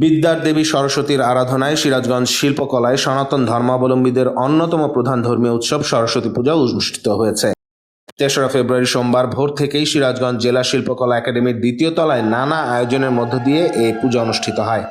বিদ্যার দেবী সরস্বতীর আরাধনায় সিরাজগঞ্জ শিল্পকলায় সনাতন ধর্মাবলম্বীদের অন্যতম প্রধান ধর্মীয় উৎসব সরস্বতী পূজা অনুষ্ঠিত হয়েছে। তেসরা ফেব্রুয়ারি সোমবার ভোর থেকেই সিরাজগঞ্জ জেলা শিল্পকলা একাডেমির দ্বিতীয় তলায় নানা আয়োজনের মধ্য দিয়ে এই পূজা অনুষ্ঠিত হয়।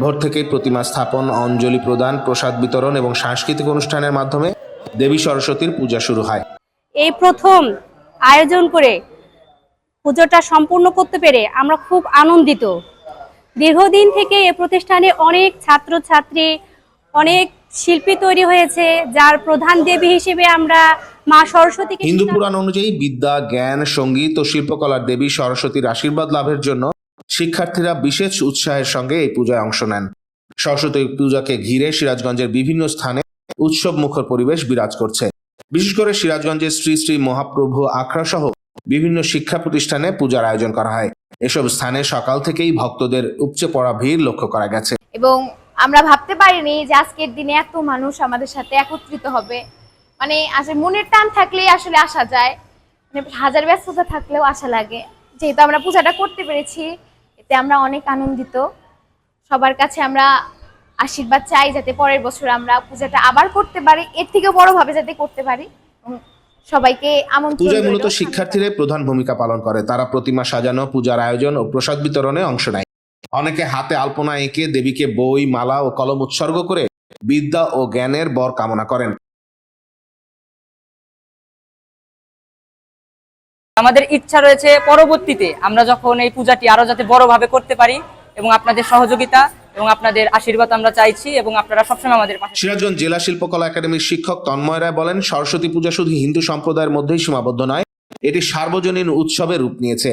ভোর থেকেই প্রতিমা স্থাপন, অঞ্জলি প্রদান, প্রসাদ বিতরণ এবং সাংস্কৃতিক অনুষ্ঠানের মাধ্যমে দেবী সরস্বতীর পূজা শুরু হয়। এই প্রথম আয়োজন করে পুজোটা সম্পূর্ণ করতে পেরে আমরা খুব আনন্দিত। দীর্ঘদিন থেকে এ প্রতিষ্ঠানে অনেক ছাত্রছাত্রী অনেক শিল্পী তৈরি হয়েছে যার প্রধান দেবী হিসেবে আমরা মা সরস্বতীকে হিন্দু পুরাণ অনুযায়ী বিদ্যা জ্ঞান সংগীত ও শিল্পকলার দেবী সরস্বতীর আশীর্বাদ লাভের জন্য শিক্ষার্থীরা বিশেষ উৎসাহের সঙ্গে এই পূজায় অংশ নেন। সরস্বতী পূজাকে ঘিরে সিরাজগঞ্জের বিভিন্ন স্থানে উৎসব মুখর পরিবেশ বিরাজ করছে। বিশেষ করে সিরাজগঞ্জের শ্রী শ্রী মহাপ্রভু আখড়া সহ বিভিন্ন শিক্ষা প্রতিষ্ঠানে পূজার আয়োজন করা হয়। এসব স্থানে সকাল থেকেই ভক্তদের উপচে পড়া ভিড় লক্ষ্য করা গেছে। এবং আমরা ভাবতে পারিনি যে আজকের দিনে এত মানুষ আমাদের সাথে একত্রিত হবে। মানে আসলে মনের টান থাকলেই আসলে আসা যায়। মানে হাজার ব্যস্ততা থাকলেও আশা লাগে। যেহেতু আমরা পূজাটা করতে পেরেছি, এতে আমরা অনেক আনন্দিত। সবার কাছে আমরা আশীর্বাদ চাই যাতে পরের বছর আমরা পূজাটা আবার করতে পারি। এর থেকেও বড়ভাবে যাতে করতে পারি। সবাইকে আমন্ত্রণ পূজায় মূলত শিক্ষার্থীরাই প্রধান ভূমিকা পালন করে। তারা প্রতিমা সাজানো পূজার আয়োজন ও প্রসাদ বিতরণে অংশ নেয়। অনেকে হাতে আলপনা এঁকে দেবীকে বই মালা ও কলম উৎসর্গ করে বিদ্যা ও জ্ঞানের বর কামনা করেন। আমাদের ইচ্ছা রয়েছে পরবর্তীতে আমরা যখন এই পূজাটি আরও যাতে বড়ভাবে করতে পারি এবং আপনাদের সহযোগিতা এবং আপনাদের আশীর্বাদ আমরা চাইছি এবং আপনারা সবসময় আমাদের পাশে সিরাজগঞ্জ জেলা শিল্পকলা একাডেমির শিক্ষক তন্ময় রায় বলেন সরস্বতী পূজা শুধু হিন্দু সম্প্রদায়ের মধ্যেই সীমাবদ্ধ নয় এটি সার্বজনীন উৎসবে রূপ নিয়েছে।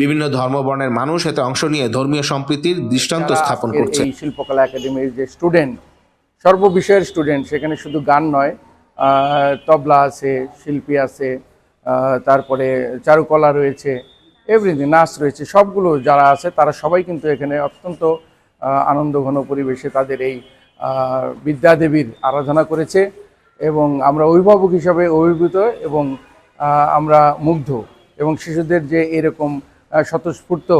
বিভিন্ন ধর্মবর্ণের মানুষ এতে অংশ নিয়ে ধর্মীয় সম্প্রীতির দৃষ্টান্ত স্থাপন করছে। এই শিল্পকলা একাডেমির যে স্টুডেন্ট সর্ব বিষয়ের স্টুডেন্ট সেখানে শুধু গান নয় তবলা আছে শিল্পী আছে তারপরে চারুকলা রয়েছে এভরিথিং নাচ রয়েছে সবগুলো যারা আছে তারা সবাই কিন্তু এখানে অত্যন্ত আনন্দঘন পরিবেশে তাদের এই বিদ্যাদেবীর আরাধনা করেছে এবং আমরা অভিভাবক হিসাবে অভিভূত এবং আমরা মুগ্ধ এবং শিশুদের যে এরকম স্বতঃস্ফূর্ত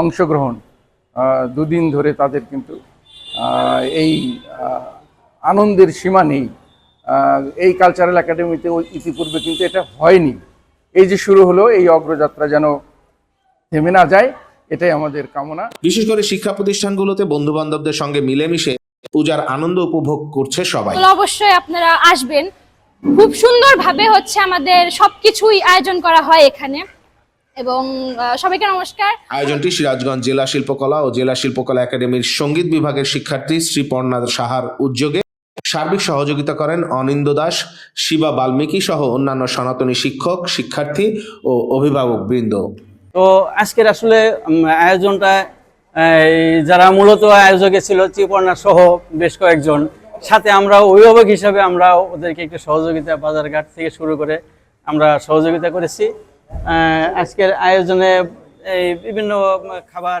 অংশগ্রহণ দুদিন ধরে তাদের কিন্তু এই আনন্দের সীমা নেই। এই কালচারাল একাডেমিতে ইতিপূর্বে কিন্তু এটা হয়নি। এই যে শুরু হলো, এই অগ্রযাত্রা যেন থেমে না যায় এটাই আমাদের কামনা। বিশেষ করে শিক্ষা প্রতিষ্ঠানগুলোতে বন্ধু বান্ধবদের সঙ্গে মিলেমিশে পূজার আনন্দ উপভোগ করছে সবাই। অবশ্যই আপনারা আসবেন। খুব সুন্দরভাবে হচ্ছে আমাদের সবকিছুই আয়োজন করা হয় এখানে। এবং সবাইকে নমস্কার। আয়োজনটি সিরাজগঞ্জ জেলা শিল্পকলা ও জেলা শিল্পকলা একাডেমির সংগীত বিভাগের শিক্ষার্থী শ্রী শ্রীপর্ণা সাহার উদ্যোগে সার্বিক সহযোগিতা করেন অনিন্দ দাস শিবা বাল্মীকি সহ অন্যান্য সনাতনী শিক্ষক শিক্ষার্থী ও অভিভাবক বৃন্দ তো আজকের আসলে আয়োজনটা যারা মূলত আয়োজকে ছিল চিপর্ণা সহ বেশ কয়েকজন, সাথে আমরা অভিভাবক হিসাবে আমরা ওদেরকে একটু সহযোগিতা বাজারঘাট থেকে শুরু করে আমরা সহযোগিতা করেছি। আজকের আয়োজনে এই বিভিন্ন খাবার